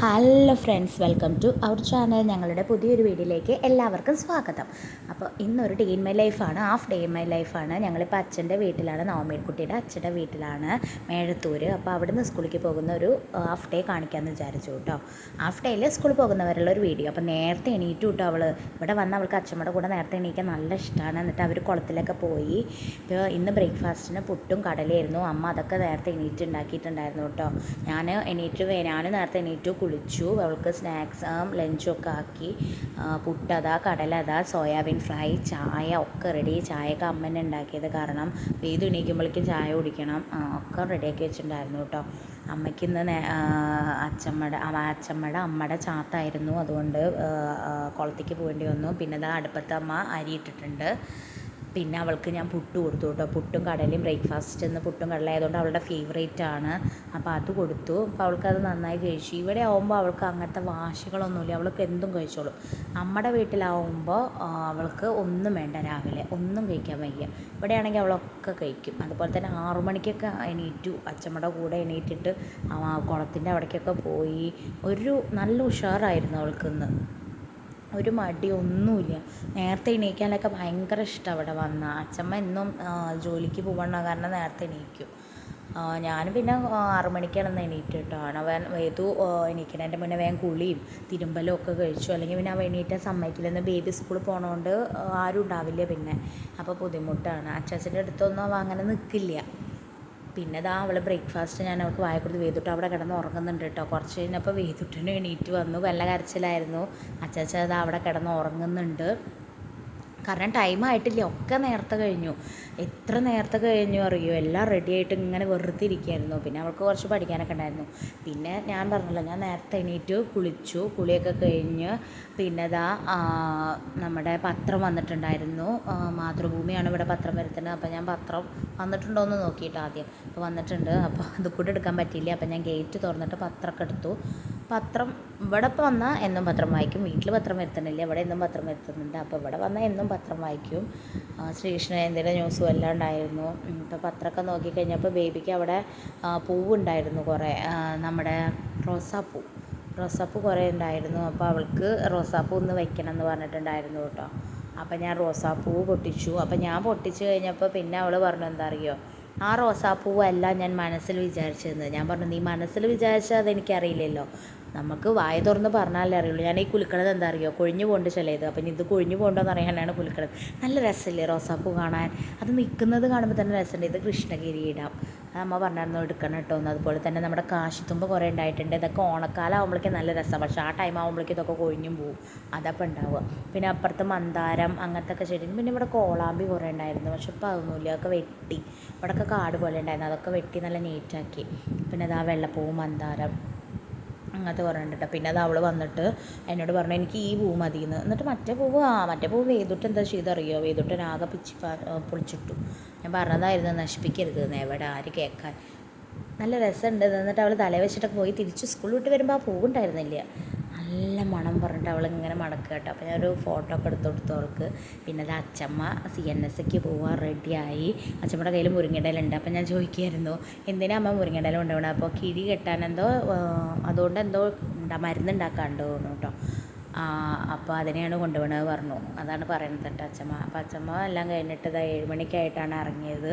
Hello friends welcome to our channel ഞങ്ങളുടെ പുതിയൊരു വീഡിയോയിലേക്ക് എല്ലാവർക്കും സ്വാഗതം. അപ്പോൾ ഇന്നൊരു ഡേ ഇൻ മൈ ലൈഫാണ് ഹാഫ് ഡേ ഇൻ മൈ ലൈഫാണ് ഞങ്ങളിപ്പോൾ അച്ഛന്റെ വീട്ടിലാണ് നവമീൻകുട്ടിയുടെ അച്ഛന്റെ വീട്ടിലാണ് മേഴത്തൂർ അപ്പോൾ അവിടെ നിന്ന് സ്കൂളിലേക്ക് പോകുന്ന ഒരു ഹാഫ് ഡേ കാണിക്കാമെന്ന് വിചാരിച്ചു കേട്ടോ ഹാഫ് ഡേയിൽ സ്കൂളിൽ പോകുന്നവരുള്ള ഒരു വീഡിയോ. അപ്പോൾ നേരത്തെ എണീറ്റു കേട്ടോ അവൾ ഇവിടെ വന്ന് അവൾക്ക് അച്ഛമ്മയുടെ കൂടെ നേരത്തെ എണീക്കാൻ നല്ല ഇഷ്ടമാണ് എന്നിട്ട് അവർ കുളത്തിലൊക്കെ പോയി. ഇപ്പോൾ ഇന്ന് ബ്രേക്ക്ഫാസ്റ്റിന് പുട്ടും കടലായിരുന്നു അമ്മ അതൊക്കെ നേരത്തെ എണീറ്റ് ഉണ്ടാക്കിയിട്ടുണ്ടായിരുന്നു കേട്ടോ ഞാൻ എണീറ്റ് ഞാനും നേരത്തെ എണീറ്റു കുളിച്ചു. അവൾക്ക് സ്നാക്സും ലഞ്ചൊക്കെ ആക്കി. പുട്ടത കടലതാ സോയാബീൻ ഫ്രൈ ചായ ഒക്കെ റെഡി ചായയൊക്കെ അമ്മ ഉണ്ടാക്കിയത് കാരണം വെയ്ത് എണീക്കുമ്പോഴേക്കും ചായ കുടിക്കണം. ഒക്കെ റെഡിയാക്കി വെച്ചിട്ടുണ്ടായിരുന്നു കേട്ടോ. അമ്മയ്ക്ക് ഇന്ന് അച്ചമ്മയുടെ അച്ചമ്മയുടെ അമ്മയുടെ ചാത്തായിരുന്നു. അതുകൊണ്ട് കുളത്തേക്ക് പോകേണ്ടി വന്നു. പിന്നെ ഇതാ അടുപ്പത്ത് അമ്മ അരി ഇട്ടിട്ടുണ്ട്. പിന്നെ അവൾക്ക് ഞാൻ പുട്ട് കൊടുത്തു കേട്ടോ. പുട്ടും കടലയും ബ്രേക്ക്ഫാസ്റ്റ് എന്ന് പുട്ടും കടല ആയതുകൊണ്ട് അവളുടെ ഫേവറേറ്റ് ആണ്. അപ്പോൾ അത് കൊടുത്തു. അപ്പോൾ അവൾക്കത് നന്നായി കഴിച്ചു. ഇവിടെ ആവുമ്പോൾ അവൾക്ക് അങ്ങനത്തെ വാശികളൊന്നുമില്ല. അവൾക്ക് എന്തും കഴിച്ചോളും. നമ്മുടെ വീട്ടിലാവുമ്പോൾ അവൾക്ക് ഒന്നും വേണ്ട രാവിലെ. ഒന്നും കഴിക്കാൻ വയ്യ. ഇവിടെയാണെങ്കിൽ അവളൊക്കെ കഴിക്കും. അതുപോലെ തന്നെ ആറു മണിക്കൊക്കെ എണീറ്റു. അച്ചമ്മയുടെ കൂടെ എണീറ്റിട്ട് കുളത്തിന്റെ അവിടേക്കൊക്കെ പോയി. ഒരു നല്ല ഉഷാറായിരുന്നു അവൾക്കിന്ന്. ഒരു മടി ഒന്നുമില്ല. നേരത്തെ എണീക്കാനൊക്കെ ഭയങ്കര ഇഷ്ടം അവിടെ വന്ന. അച്ഛമ്മ എന്നും ജോലിക്ക് പോകണം കാരണം നേരത്തെ എണീക്കും. ഞാൻ പിന്നെ ആറുമണിക്കാണ് ഒന്ന് എണീറ്റ് കേട്ടോ. അവൻ വേതു എണീക്കണതിന്റെ മുന്നേ വേഗം കുളിയും തിരുമ്പലും ഒക്കെ കഴിച്ചു. അല്ലെങ്കിൽ പിന്നെ അവൻ എണീറ്റാൻ സമ്മതിക്കില്ല ബേബി സ്കൂളിൽ പോണതുകൊണ്ട് ആരും ഉണ്ടാവില്ല പിന്നെ. അപ്പോൾ ബുദ്ധിമുട്ടാണ്. അച്ചാച്ചന്റെ അടുത്തൊന്നും അവൻ അങ്ങനെ നിൽക്കില്ല പിന്നെ ദാ അവൾ ബ്രേക്ക്ഫാസ്റ്റ് ഞാൻ അവൾക്ക് വായ കൊടുത്ത് അവിടെ കിടന്ന് ഉറങ്ങുന്നുണ്ട് കേട്ടോ കുറച്ച് കഴിഞ്ഞപ്പോൾ വേദിട്ടിന് എണീറ്റ് വന്നു. വല്ല കരച്ചിലായിരുന്നു. അച്ചാച്ച അത് അവിടെ കിടന്ന് ഉറങ്ങുന്നുണ്ട്. കാരണം ടൈം ആയിട്ടില്ല ഒക്കെ നേരത്തെ കഴിഞ്ഞു. എത്ര നേരത്തെ കഴിഞ്ഞു അറിയോ? എല്ലാം റെഡി ആയിട്ട് ഇങ്ങനെ വെറുതെ ഇരിക്കുകയായിരുന്നു പിന്നെ അവൾക്ക് കുറച്ച് പഠിക്കാനൊക്കെ ഉണ്ടായിരുന്നു. പിന്നെ ഞാൻ പറഞ്ഞല്ലോ ഞാൻ നേരത്തെ എണീറ്റ് കുളിച്ചു കുളിയൊക്കെ കഴിഞ്ഞ് പിന്നെ ഇതാ നമ്മുടെ പത്രം വന്നിട്ടുണ്ടായിരുന്നു. മാതൃഭൂമിയാണ് ഇവിടെ പത്രം വരുത്തുന്നത്. അപ്പോൾ ഞാൻ പത്രം വന്നിട്ടുണ്ടോ എന്ന് നോക്കിയിട്ട് ആദ്യം. അപ്പോൾ വന്നിട്ടുണ്ട്. അപ്പോൾ അത് കൂടെ എടുക്കാൻ പറ്റിയില്ല. അപ്പോൾ ഞാൻ ഗേറ്റ് തുറന്നിട്ട് പത്രമൊക്കെ എടുത്തു. പത്രം ഇവിടെ ഇപ്പോൾ വന്നാൽ എന്നും പത്രം വായിക്കും. വീട്ടിൽ പത്രം വരുത്തണില്ല. ഇവിടെ എന്നും പത്രം വരുത്തുന്നുണ്ട്. അപ്പോൾ ഇവിടെ വന്നാൽ എന്നും പത്രം വായിക്കും. ശ്രീകൃഷ്ണ ജയന്തിയുടെ ന്യൂസും എല്ലാം ഉണ്ടായിരുന്നു ഇപ്പോൾ പത്രമൊക്കെ നോക്കിക്കഴിഞ്ഞപ്പോൾ ബേബിക്ക് അവിടെ പൂവുണ്ടായിരുന്നു കുറേ. നമ്മുടെ റോസാപ്പൂ. റോസാപ്പൂ കുറേ ഉണ്ടായിരുന്നു. അപ്പോൾ അവൾക്ക് റോസാപ്പൂ ഒന്ന് വയ്ക്കണം എന്ന് പറഞ്ഞിട്ടുണ്ടായിരുന്നു കേട്ടോ. അപ്പോൾ ഞാൻ റോസാപ്പൂ പൊട്ടിച്ചു. അപ്പോൾ ഞാൻ പൊട്ടിച്ചു കഴിഞ്ഞപ്പോൾ പിന്നെ അവൾ പറഞ്ഞു എന്താ അറിയോ? ആ റോസാപ്പൂവല്ല ഞാൻ മനസ്സിൽ വിചാരിച്ചിരുന്നത്. ഞാൻ പറഞ്ഞു നീ മനസ്സിൽ വിചാരിച്ചത് അതെനിക്കറിയില്ലല്ലോ. നമുക്ക് വായ തുറന്ന് പറഞ്ഞാലേ അറിയുള്ളൂ. ഞാൻ ഈ കുലുക്കണത് എന്താ അറിയോ? കൊഴിഞ്ഞു പോകേണ്ട ചിലത്. അപ്പം ഇനി ഇത് കൊഴിഞ്ഞു പോകണ്ടോന്ന് അറിയാനാണ് കുലുക്കണത്. നല്ല രസമല്ലേ റോസാപ്പൂ കാണാൻ? അത് നിൽക്കുന്നത് കാണുമ്പോൾ തന്നെ രസമുണ്ട്. ഇത് കൃഷ്ണകിരീടം അത് അമ്മ പറഞ്ഞായിരുന്നു എടുക്കണം കേട്ടോ എന്ന്. അതുപോലെ തന്നെ നമ്മുടെ കാശിത്തുമ്പ് കുറേ ഉണ്ടായിട്ടുണ്ട്. ഇതൊക്കെ ഓണക്കാലം ആകുമ്പോഴേക്കും നല്ല രസമാണ്. പക്ഷേ ആ ടൈം ആകുമ്പോഴേക്കും ഇതൊക്കെ കൊഴിഞ്ഞും പോവും. അതപ്പം ഉണ്ടാവുക. പിന്നെ അപ്പുറത്ത് മന്ദാരം അങ്ങനത്തെ ഒക്കെ ചെടി പിന്നെ ഇവിടെ കോളാമ്പി കുറേ ഉണ്ടായിരുന്നു. പക്ഷെ ഇപ്പോൾ അതൊന്നുമില്ല. അതൊക്കെ വെട്ടി. ഇവിടെയൊക്കെ കാട് പോലെ ഉണ്ടായിരുന്നു. അതൊക്കെ വെട്ടി നല്ല നീറ്റാക്കി പിന്നെ അതാ വെള്ളപ്പൂവ് മന്ദാരം. അങ്ങനത്തെ കുറേ ഉണ്ട് കേട്ടോ പിന്നെ അത് അവൾ വന്നിട്ട് എന്നോട് പറഞ്ഞു എനിക്ക് ഈ പൂ മതി എന്ന് എന്നിട്ട് മറ്റേ പൂവ് ആ മറ്റേ പൂവ് വേദുട്ട് എന്താ ചെയ്തറിയോ? വേദിട്ട് ആകെ പിച്ചി പൊളിച്ചിട്ടു. ഞാൻ പറഞ്ഞതായിരുന്നു നശിപ്പിക്കരുത് എവിടെ ആര് കേൾക്കാൻ. നല്ല രസമുണ്ട് എന്നിട്ട് അവൾ തലേ വെച്ചിട്ടൊക്കെ പോയി തിരിച്ച് സ്കൂൾ വിട്ട് വരുമ്പോൾ ആ പൂവുണ്ടായിരുന്നില്ല. നല്ല മണം പറഞ്ഞിട്ട് അവളിങ്ങനെ മടക്കുക കേട്ടോ. അപ്പോൾ ഞാനൊരു ഫോട്ടോ ഒക്കെ എടുത്ത് കൊടുത്തു അവൾക്ക്. പിന്നെ അത് അച്ചമ്മ സി എൻ എസ് ഒക്കെ പോവാൻ റെഡിയായി അച്ചമ്മയുടെ കയ്യിൽ മുരിങ്ങയിലുണ്ട് അപ്പോൾ ഞാൻ ചോദിക്കുമായിരുന്നു എന്തിനാ അമ്മ മുരിങ്ങയില കൊണ്ടുപോകണം അപ്പോൾ കിഴി കെട്ടാൻ എന്തോ അതുകൊണ്ട് എന്തോ ഉണ്ടാ മരുന്നുണ്ടാക്കാണ്ട് തോന്നുന്നു കേട്ടോ അപ്പോൾ അതിനെയാണ് കൊണ്ടുപോകണത് പറഞ്ഞു. അതാണ് പറയുന്നത് കേട്ടോ അച്ചമ്മ. അപ്പോൾ അച്ചമ്മ എല്ലാം കഴിഞ്ഞിട്ട് ഇതാ ഏഴുമണിക്കായിട്ടാണ് ഇറങ്ങിയത്.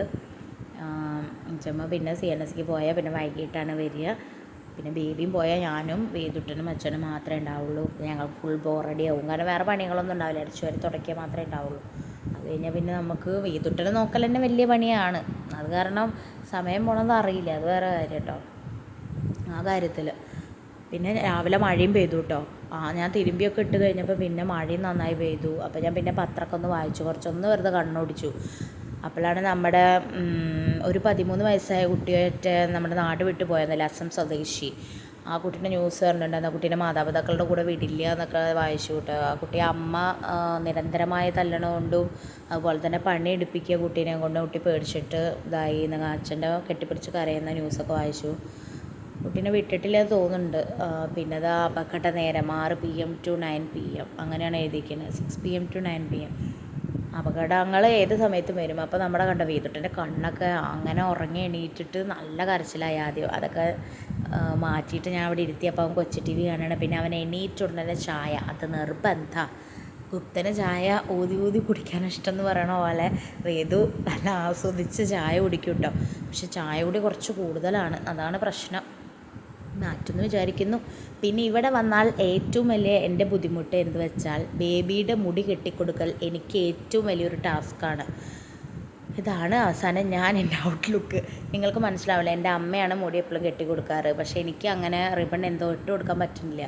അച്ചമ്മ പിന്നെ സി എൻ എസ് സിക്ക് പോയാൽ പിന്നെ വൈകിട്ടാണ് വരിക. പിന്നെ ബേബിയും പോയാൽ ഞാനും വേദുട്ടനും അച്ഛനും മാത്രമേ ഉണ്ടാവുള്ളൂ. ഞങ്ങൾ ഫുൾ ബോറടി ആവും. കാരണം വേറെ പണികളൊന്നും ഉണ്ടാവില്ല. അടിച്ചു വരെ തുടക്കിയാൽ മാത്രമേ ഉണ്ടാവുള്ളൂ. അത് കഴിഞ്ഞാൽ പിന്നെ നമുക്ക് വേദുട്ടനെ നോക്കൽ തന്നെ വലിയ പണിയാണ്. അത് കാരണം സമയം പോണത് അറിയില്ല. അത് വേറെ കാര്യം കേട്ടോ ആ കാര്യത്തിൽ പിന്നെ രാവിലെ മഴയും പെയ്തു കേട്ടോ ആ ഞാൻ തിരുമ്പിയൊക്കെ ഇട്ട് കഴിഞ്ഞപ്പോൾ പിന്നെ മഴയും നന്നായി പെയ്തു. അപ്പോൾ ഞാൻ പിന്നെ പത്രമൊക്കെ ഒന്ന് വായിച്ചു. കുറച്ചൊന്ന് വെറുതെ കണ്ണോടിച്ചു. അപ്പോഴാണ് നമ്മുടെ ഒരു പതിമൂന്ന് വയസ്സായ കുട്ടിയായിട്ട് നമ്മുടെ നാട് വിട്ടു പോയതല്ലേ അസം സ്വദേശി. ആ കുട്ടീന്റെ ന്യൂസ് പറഞ്ഞിട്ടുണ്ട് ആ കുട്ടീന്റെ മാതാപിതാക്കളുടെ കൂടെ വിടില്ല എന്നൊക്കെ വായിച്ചു കൂട്ടുക ആ കുട്ടി അമ്മ നിരന്തരമായ നിരന്തരമായി തല്ലണതുകൊണ്ടും അതുപോലെ തന്നെ പണി എടുപ്പിക്കുക കുട്ടീനെ കൊണ്ട് കുട്ടി പേടിച്ചിട്ട് ഇതായി എന്നൊക്കെ അച്ഛന്റെ കെട്ടിപ്പിടിച്ച് കരയുന്ന ന്യൂസൊക്കെ വായിച്ചു. കുട്ടീനെ വിട്ടിട്ടില്ല എന്ന് തോന്നുന്നുണ്ട്. പിന്നെ അത് അപകട നേരം ആറ് P M to nine P M അങ്ങനെയാണ് എഴുതിയിരിക്കുന്നത്. Six P M to nine P M അപകടങ്ങൾ ഏത് സമയത്തും വരും. അപ്പോൾ നമ്മുടെ കണ്ട വീതുട്ടന്റെ കണ്ണൊക്കെ അങ്ങനെ ഉറങ്ങി എണീറ്റിട്ട് നല്ല കരച്ചിലായി ആദ്യം. അതൊക്കെ മാറ്റിയിട്ട് ഞാൻ അവിടെ ഇരുത്തിയപ്പോൾ അവൻ കൊച്ചു ടി വി കാണണം. പിന്നെ അവൻ എണീറ്റുടനെ ചായ. അത് നിർബന്ധ. കുത്തനെ ചായ ഊതി ഊതി കുടിക്കാൻ ഇഷ്ടം എന്ന് പറയണ പോലെ വേദു നല്ല ആസ്വദിച്ച് ചായ കുടിക്കും കേട്ടോ പക്ഷെ ചായ കൂടി കുറച്ച് കൂടുതലാണ്. അതാണ് പ്രശ്നം. മാറ്റുമെന്ന് വിചാരിക്കുന്നു. പിന്നെ ഇവിടെ വന്നാൽ ഏറ്റവും വലിയ എന്റെ ബുദ്ധിമുട്ട് എന്ന് വെച്ചാൽ ബേബിയുടെ മുടി കെട്ടിക്കൊടുക്കൽ എനിക്ക് ഏറ്റവും വലിയൊരു ടാസ്ക്കാണ് ഇതാണ് അവസാനം ഞാൻ എന്റെ ഔട്ട്ലുക്ക് നിങ്ങൾക്ക് മനസ്സിലാവില്ല? എന്റെ അമ്മയാണ് മുടി എപ്പോഴും കെട്ടിക്കൊടുക്കാറ്. പക്ഷേ എനിക്ക് അങ്ങനെ റിബൺ എന്തോ ഇട്ട് കൊടുക്കാൻ പറ്റുന്നില്ല.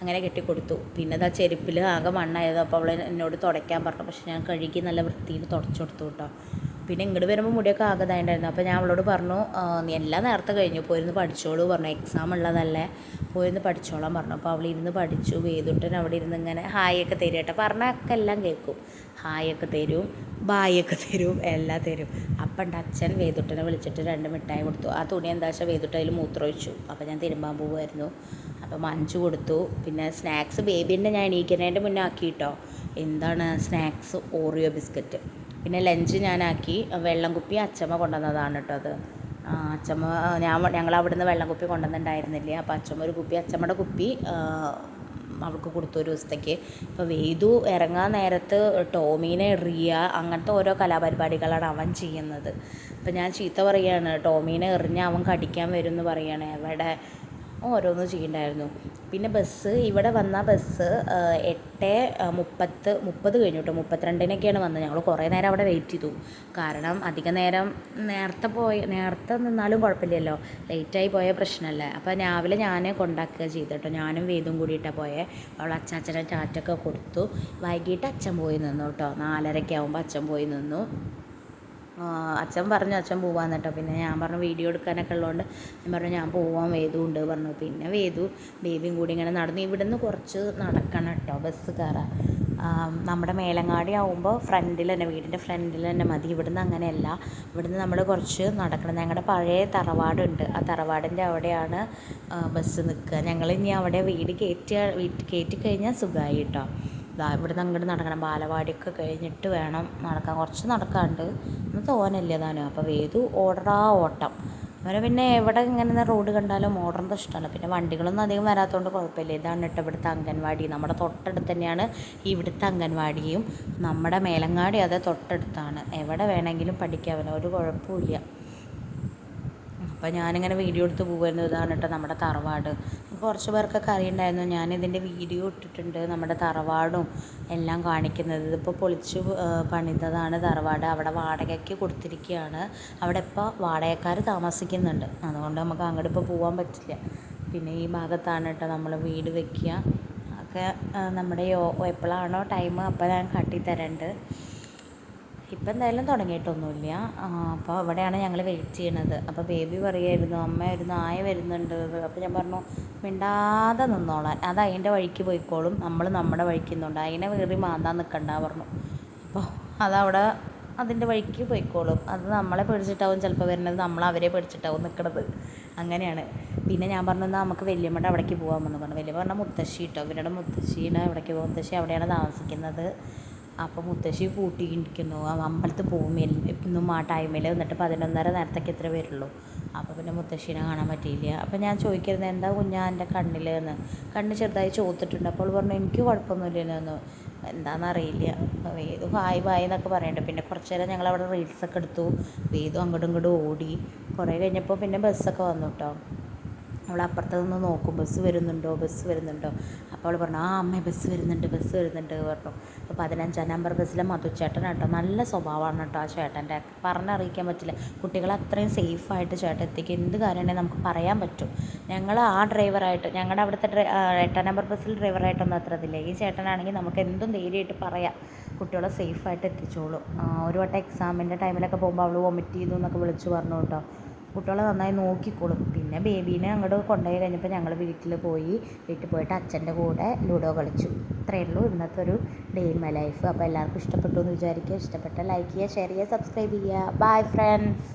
അങ്ങനെ കെട്ടിക്കൊടുത്തു. പിന്നെ ഇതാ ചെരുപ്പിൽ ആകെ മണ്ണായത്. അപ്പോൾ അവൾ എന്നോട് തുടയ്ക്കാൻ പറഞ്ഞു. പക്ഷേ ഞാൻ കഴുകി നല്ല വൃത്തിയിൽ തുടച്ചു കൊടുത്തു കേട്ടോ. പിന്നെ ഇങ്ങോട്ട് വരുമ്പോൾ മുടിയൊക്കെ ആകെ ഇതായിട്ടുണ്ടായിരുന്നു അപ്പോൾ ഞാൻ അവളോട് പറഞ്ഞു നീ എല്ലാം നേരത്തെ കഴിഞ്ഞു പോയിരുന്ന് പഠിച്ചോളൂ പറഞ്ഞു. എക്സാം ഉള്ളതല്ലേ പോയിരുന്ന് പഠിച്ചോളാൻ പറഞ്ഞു. അപ്പോൾ അവൾ ഇരുന്ന് പഠിച്ചു വേദുട്ടൻ അവിടെ ഇരുന്ന് ഇങ്ങനെ ഹായൊക്കെ തരും കേട്ടോ. പറഞ്ഞൊക്കെ എല്ലാം കേൾക്കും. ഹായൊക്കെ തരും ബായൊക്കെ തരും എല്ലാം തരും. അപ്പം ഉണ്ട് അച്ഛൻ വേദുട്ടനെ വിളിച്ചിട്ട് രണ്ട് മിഠായി കൊടുത്തു. ആ തുണി എന്താ വെച്ചാൽ വേദുട്ട അതിൽ മൂത്രമൊഴിച്ചു അപ്പോൾ ഞാൻ തിരുമ്പാൻ പോകുമായിരുന്നു അപ്പം മഞ്ചു കൊടുത്തു. പിന്നെ സ്നാക്സ് ബേബീന്റെ ഞാൻ എണീക്കുന്നതിന്റെ മുന്നേ ആക്കി കേട്ടോ എന്താണ് സ്നാക്സ് ഓറിയോ ബിസ്ക്കറ്റ് പിന്നെ ലഞ്ച് ഞാനാക്കി വെള്ളം കുപ്പി അച്ചമ്മ കൊണ്ടുവന്നതാണ് കേട്ടോ അത്. അച്ചമ്മ ഞാൻ ഞങ്ങൾ അവിടുന്ന് വെള്ളം കുപ്പി കൊണ്ടുവന്നിട്ടുണ്ടായിരുന്നില്ല അപ്പോൾ അച്ചമ്മ ഒരു കുപ്പി അച്ചമ്മയുടെ കുപ്പി അവൾക്ക് കൊടുത്തു ഒരു ദിവസത്തേക്ക്. ഇപ്പോൾ വേദു ഇറങ്ങാൻ നേരത്ത് ടോമീനെ എറിയുക അങ്ങനത്തെ ഓരോ കലാപരിപാടികളാണ് അവൻ ചെയ്യുന്നത്. അപ്പോൾ ഞാൻ ചീത്ത പറയുകയാണ് ടോമീനെ എറിഞ്ഞ് അവൻ കടിക്കാൻ വരും എന്ന് പറയുകയാണ്. എവിടെ ഓരോന്ന് ചെയ്യണ്ടായിരുന്നു. പിന്നെ ബസ് ഇവിടെ വന്ന ബസ് എട്ട് മുപ്പത്ത് മുപ്പത് കഴിഞ്ഞു കേട്ടോ മുപ്പത്തിരണ്ടിനൊക്കെയാണ് വന്നത്. ഞങ്ങൾ കുറേ നേരം അവിടെ വെയിറ്റ് ചെയ്തു. കാരണം അധിക നേരം നേരത്തെ പോയ നേരത്തെ നിന്നാലും കുഴപ്പമില്ലല്ലോ ലേറ്റായി പോയ പ്രശ്നമല്ലേ അപ്പോൾ രാവിലെ ഞാൻ കൊണ്ടാക്കുക ചെയ്തു കേട്ടോ ഞാനും വേദും കൂടിയിട്ടാണ് പോയത് അവൾ അച്ചാച്ചനെ ചാറ്റൊക്കെ കൊടുത്തു. വൈകിട്ട് അച്ഛൻ പോയി നിന്നു കേട്ടോ നാലരയ്ക്ക് ആകുമ്പോൾ അച്ഛൻ പോയി നിന്നു. അച്ഛൻ പറഞ്ഞു അച്ഛൻ പോവാന്ന് കേട്ടോ. പിന്നെ ഞാൻ പറഞ്ഞു വീഡിയോ എടുക്കാനൊക്കെ ഉള്ളതുകൊണ്ട് ഞാൻ പറഞ്ഞു ഞാൻ പോവാൻ വേദു ഉണ്ട് പറഞ്ഞു. പിന്നെ വേദു ബേബിയും കൂടി ഇങ്ങനെ നടന്നു. ഇവിടുന്ന് കുറച്ച് നടക്കണം കേട്ടോ ബസ് കയറാൻ. നമ്മുടെ മേലങ്ങാടി ആവുമ്പോൾ ഫ്രണ്ടിൽ തന്നെ വീടിന്റെ ഫ്രണ്ടിൽ തന്നെ മതി. ഇവിടുന്ന് അങ്ങനെയല്ല. ഇവിടുന്ന് നമ്മൾ കുറച്ച് നടക്കണം. ഞങ്ങളുടെ പഴയ തറവാടുണ്ട്. ആ തറവാടിന്റെ അവിടെയാണ് ബസ് നിൽക്കുക. ഞങ്ങൾ ഇനി അവിടെ വീട് കയറ്റി വീട്ടിൽ കയറ്റി കഴിഞ്ഞാൽ സുഖമായി കേട്ടോ. ഇതാ ഇവിടുന്ന് അങ്ങോട്ട് നടക്കണം. ബാലവാടിയൊക്കെ കഴിഞ്ഞിട്ട് വേണം നടക്കാൻ. കുറച്ച് നടക്കാണ്ട് ഒന്ന് തോന്നല്ലേ താനും. അപ്പോൾ വേദു ഓടടാ ഓട്ടം. അവരെ പിന്നെ എവിടെ ഇങ്ങനെ റോഡ് കണ്ടാലും ഓടേണ്ട ഇഷ്ടമല്ല. പിന്നെ വണ്ടികളൊന്നും അധികം വരാത്തതുകൊണ്ട് കുഴപ്പമില്ല. ഇതാണ് കേട്ടോ ഇവിടുത്തെ അംഗൻവാടി. നമ്മുടെ തൊട്ടടുത്ത് തന്നെയാണ് ഇവിടുത്തെ അംഗൻവാടിയും. നമ്മുടെ മേലങ്ങാടി അതേ തൊട്ടടുത്താണ്. എവിടെ വേണമെങ്കിലും പഠിക്കാവുന്ന ഒരു കുഴപ്പമില്ല അപ്പോൾ ഞാനിങ്ങനെ വീഡിയോ എടുത്ത് പോകുമായിരുന്നു ഇതാണ് കേട്ടോ നമ്മുടെ തറവാട്. കുറച്ച് പേർക്കൊക്കെ അറിയണ്ടായിരുന്നു. ഞാനിതിന്റെ വീഡിയോ ഇട്ടിട്ടുണ്ട്. നമ്മുടെ തറവാടും എല്ലാം കാണിക്കുന്നത്. ഇതിപ്പോൾ പൊളിച്ച് പണിതതാണ് തറവാട്. അവിടെ വാടകയ്ക്ക് കൊടുത്തിരിക്കുകയാണ് അവിടെ ഇപ്പോൾ വാടകക്കാർ താമസിക്കുന്നുണ്ട്. അതുകൊണ്ട് നമുക്ക് അങ്ങോട്ട് ഇപ്പോൾ പോകാൻ പറ്റില്ല. പിന്നെ ഈ ഭാഗത്താണ് കേട്ടോ നമ്മൾ വീട് വെക്കുക. ഒക്കെ നമ്മുടെ എപ്പോഴാണോ ടൈം. അപ്പോൾ ഞാൻ കാട്ടിത്തരണ്ട്. ഇപ്പം എന്തായാലും തുടങ്ങിയിട്ടൊന്നുമില്ല. അപ്പോൾ അവിടെയാണ് ഞങ്ങൾ വെയിറ്റ് ചെയ്യണത്. അപ്പോൾ ബേബി പറയുമായിരുന്നു അമ്മ ഒരു നായ വരുന്നുണ്ട്. അപ്പോൾ ഞാൻ പറഞ്ഞു മിണ്ടാതെ നിന്നോളാൻ. അത് അതിന്റെ വഴിക്ക് പോയിക്കോളും. നമ്മൾ നമ്മുടെ വഴിക്ക് നിന്നുണ്ട് അതിനെ വേറെ മാന്താൻ നിൽക്കണ്ട പറഞ്ഞു. അപ്പോൾ അതവിടെ അതിന്റെ വഴിക്ക് പോയിക്കോളും. അത് നമ്മളെ പേടിച്ചിട്ടാവും ചിലപ്പോൾ വരുന്നത്. നമ്മൾ അവരെ പേടിച്ചിട്ടാവും നിൽക്കണത് അങ്ങനെയാണ്. പിന്നെ ഞാൻ പറഞ്ഞു എന്നാൽ നമുക്ക് വല്യമ്മയുടെ അവിടേക്ക് പോകാമെന്ന് പറഞ്ഞു. വല്യമ്മ പറഞ്ഞാൽ മുത്തശ്ശി കേട്ടോ. ഇവരുടെ മുത്തശ്ശീനെ അവിടേക്ക് മുത്തശ്ശി അവിടെയാണ് താമസിക്കുന്നത്. അപ്പോൾ മുത്തശ്ശി കൂട്ടിയിരിക്കുന്നു. അമ്പലത്തിൽ പോകും. എന്നും ആ ടൈമിൽ എന്നിട്ട് പതിനൊന്നര നേരത്തേക്ക് എത്ര വരുള്ളൂ. അപ്പോൾ പിന്നെ മുത്തശ്ശീനെ കാണാൻ പറ്റിയില്ല. അപ്പോൾ ഞാൻ ചോദിക്കുന്നത് എന്താ കുഞ്ഞാ എന്റെ കണ്ണിൽ എന്ന് കണ്ണ് ചെറുതായി ചോത്തിട്ടുണ്ട്. അപ്പോൾ പറഞ്ഞു എനിക്ക് കുഴപ്പമൊന്നുമില്ലല്ലോ എന്ന് എന്താണെന്നറിയില്ല വേദു ഹായ് ബായ് എന്നൊക്കെ പറയുന്നുണ്ട് പിന്നെ കുറച്ച് നേരം ഞങ്ങൾ അവിടെ റീൽസൊക്കെ എടുത്തു. വേദു അങ്ങോട്ടും ഇങ്ങോട്ടും ഓടി. കുറേ കഴിഞ്ഞപ്പോൾ പിന്നെ ബസ്സൊക്കെ വന്നു കേട്ടോ അവൾ അപ്പുറത്ത് നിന്ന് നോക്കും ബസ് വരുന്നുണ്ടോ ബസ് വരുന്നുണ്ടോ? അപ്പോൾ അവൾ പറഞ്ഞു ആ അമ്മ ബസ് വരുന്നുണ്ട് ബസ് വരുന്നുണ്ട് പറഞ്ഞു. അപ്പോൾ പതിനഞ്ചാം നമ്പർ ബസ്സിലെ മധുച്ചേട്ടൻ കേട്ടോ നല്ല സ്വഭാവമാണ് കേട്ടോ ആ ചേട്ടന്റെ. പറഞ്ഞറിയിക്കാൻ പറ്റില്ല. കുട്ടികളെ അത്രയും സേഫായിട്ട് ചേട്ടൻ എത്തിക്കും. എന്ത് കാര്യമാണെങ്കിൽ നമുക്ക് പറയാൻ പറ്റും. ഞങ്ങൾ ആ ഡ്രൈവറായിട്ട് ഞങ്ങളുടെ അവിടുത്തെ ഡ്രൈ എട്ടാം നമ്പർ ബസ്സിൽ ഡ്രൈവറായിട്ടൊന്നും അത്ര ഇതില്ല ഈ ചേട്ടനാണെങ്കിൽ നമുക്ക് എന്തും ധൈര്യമായിട്ട് പറയാം. കുട്ടികളെ സേഫായിട്ട് എത്തിച്ചോളൂ. ഒരു വട്ടം എക്സാമിന്റെ ടൈമിലൊക്കെ പോകുമ്പോൾ അവൾ വൊമിറ്റ് ചെയ്തു എന്നൊക്കെ വിളിച്ച് പറഞ്ഞു കേട്ടോ. കുട്ടികളെ നന്നായി നോക്കിക്കോളും. പിന്നെ ബേബീനെ അങ്ങോട്ട് കൊണ്ടുപോയി കഴിഞ്ഞപ്പോൾ ഞങ്ങൾ വീട്ടിൽ പോയി വീട്ടിൽ പോയിട്ട് അച്ഛന്റെ കൂടെ ലുഡോ കളിച്ചു. ഇത്രയേ ഉള്ളൂ ഇന്നത്തെ ഒരു ഡേ ഇൻ മൈ ലൈഫ് അപ്പോൾ എല്ലാവർക്കും ഇഷ്ടപ്പെട്ടു എന്ന് വിചാരിക്കുക. ഇഷ്ടപ്പെട്ട ലൈക്ക് ചെയ്യുക ഷെയർ ചെയ്യുക സബ്സ്ക്രൈബ് ചെയ്യുക. Bye friends